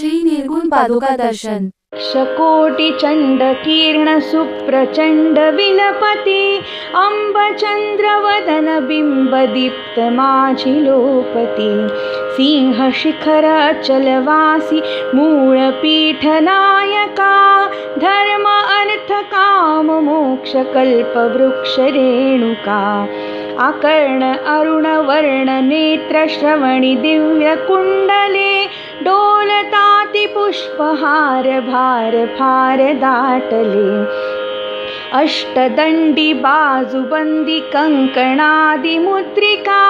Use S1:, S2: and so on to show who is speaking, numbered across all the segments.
S1: श्री निर्गुण पादुका दर्शन
S2: शकोटिचण्डकीर्णसुप्रचण्ड विलपति अम्बचन्द्रवदनबिम्बदीप्तमाझिलोपति सिंहशिखरचलवासि मूळपीठनायका धर्म अर्थकाममोक्षकल्पवृक्षरेणुका अकर्ण अरुणवर्णनेत्रश्रवणि दिव्यकुण्डले डोलतातिपुष्पहार भार फार दाटले अष्टदण्डि बाजुबन्दि कङ्कणादिमुद्रिका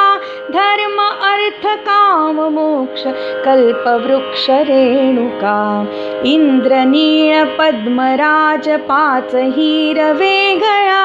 S2: धर्म अर्थकाममोक्ष कल्पवृक्षरेणुका इन्द्रनीळपद्मराजपाचहीरवेगळा चन्द्रहार वेगळा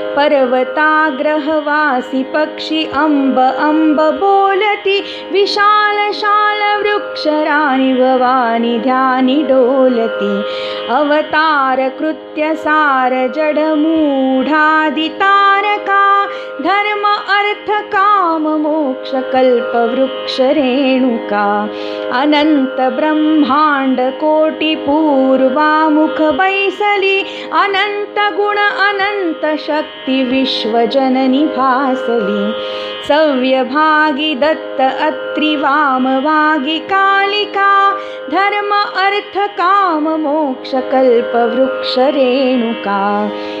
S2: पर्वताग्रहवासि पक्षि अम्ब अम्ब बोलति विशालशालवृक्षराणि भवानि ध्यानि डोलति। अवतारकृत्य सारजडमूढादितारका धर्म अर्थकाममोक्षकल्पवृक्षरेणुका अनन्तब्रह्माण्डकोटिपूर्वामुखवैसलि अनन्तगुण अनन्तशक्तिविश्वजननि भासलि सव्यभागि दत्त अत्रिवामवागि कालिका धर्म अर्थकाममोक्षकल्पवृक्षरेणुका पवित्रमातृक्षेत्रधन्यवासु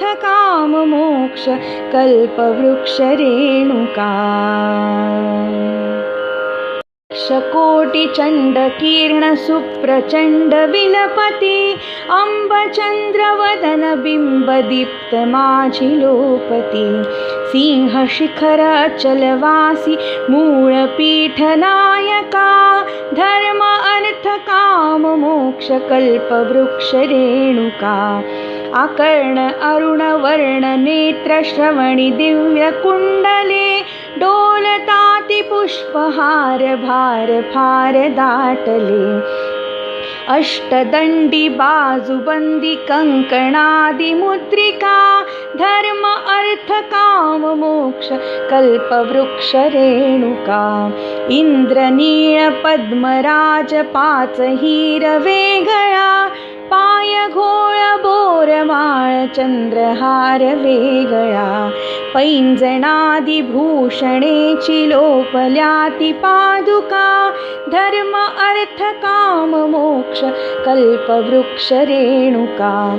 S2: अर्थकाममोक्ष कल्पवृक्षरेणुका। शकोटिचण्डकीर्णसुप्रचण्ड विलपति अम्बचन्द्रवदनबिम्बदीप्तमाझिलोपति सिंहशिखरचलवासि मूळपीठनायका धर्म अर्थकाममोक्षकल्पवृक्षरेणुका अकर्ण अरुणवर्णनेत्रश्रवणि दिव्यकुण्डले डोलतातिपुष्पहार भार फार दाटले। अष्टदण्डि बाजुबन्दि कङ्कणादिमुद्रिका धर्म अर्थकाममोक्ष कल्पवृक्षरेणुका इन्द्रनीळपद्मराजपाचहीरवेगळा चन्द्रहार वेगळा. पैञ्जणादिभूषणे चिलोपल्याति पादुका. धर्म अर्थकाममोक्ष कल्पवृक्षरेणुका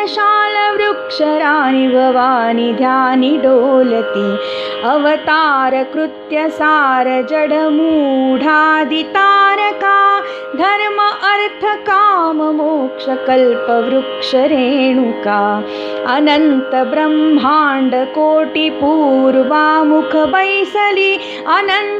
S2: विशालशालवृक्षराणि भवानि ध्यानि डोलति अवतारकृत्य सारजडमूढादितारका धर्म अर्थकाममोक्षकल्पवृक्षरेणुका वामवागी कालिका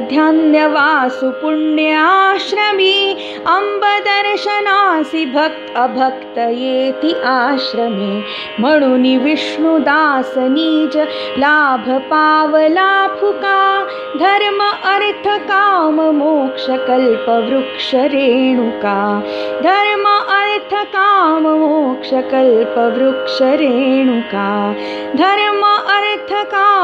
S2: ध्यान्यवासु पुण्याश्रमी अंबदर्शनासि भक्त अभक्त येति आश्रमे। म्हणून विष्णुदास नीज लाभ पावला फुका धर्म अर्थ काम मोक्ष कल्प वृक्ष रेणुका। धर्म अर्थ काम मोक्ष कल्प वृक्ष रेणुका। धर्म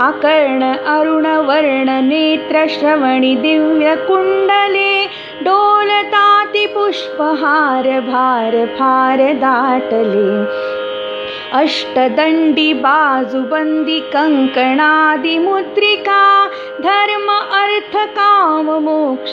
S2: रेणुका आकर्ण अरुण वर्ण नेत्र श्रवणि दिव्य कुण्डले डोलताति पुष्पहार भार फार दाटले। अष्टदण्डि बाजुबन्दि कङ्कणादिमुद्रिका धर्म अर्थ काम मोक्ष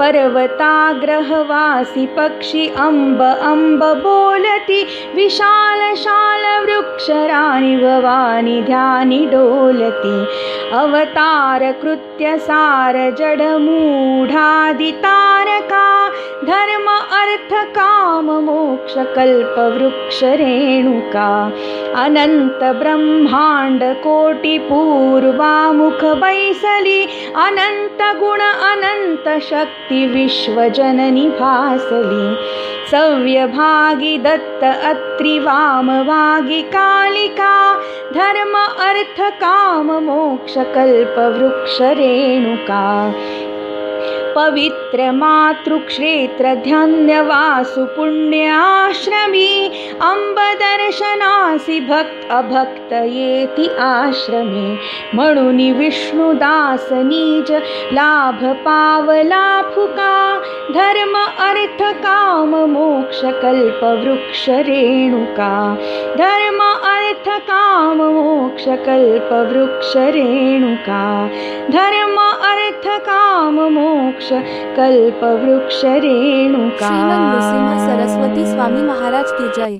S2: पर्वताग्रहवासि पक्षि अम्ब अम्ब बोलति विशाल शाल वृक्षराणि भवानि ध्यानि डोलति। अवतार कृत्य सार जडमूढादितारका धर्म अर्थ काम मोक्ष कल्प वृक्ष रेणुका अनन्त ब्रह्माण्ड कोटि पूर्वामुख बैसली अनन्त गुण अनन्त शक्ति विश्वजननि भासली सव्यभागी दत्त अत्रि वामवागी कालिका धर्म अर्थ काम मोक्ष कल्प वृक्ष रेणुका पवित्र मातृक्षेत्र ध्यान्यवासु पुण्याश्रमी अंबदर्शनासि भक्त अभक्त येति आश्रमे म्हणून विष्णुदास नीज लाभ पावला फुका धर्म अर्थ काम मोक्ष कल्प वृक्ष रेणुका धर्म अर्थ काम मोक्ष कल्प वृक्ष रेणुका धर्म मोक्ष कल्प वृक्ष
S1: रेणु का सरस्वती स्वामी महाराज की जय।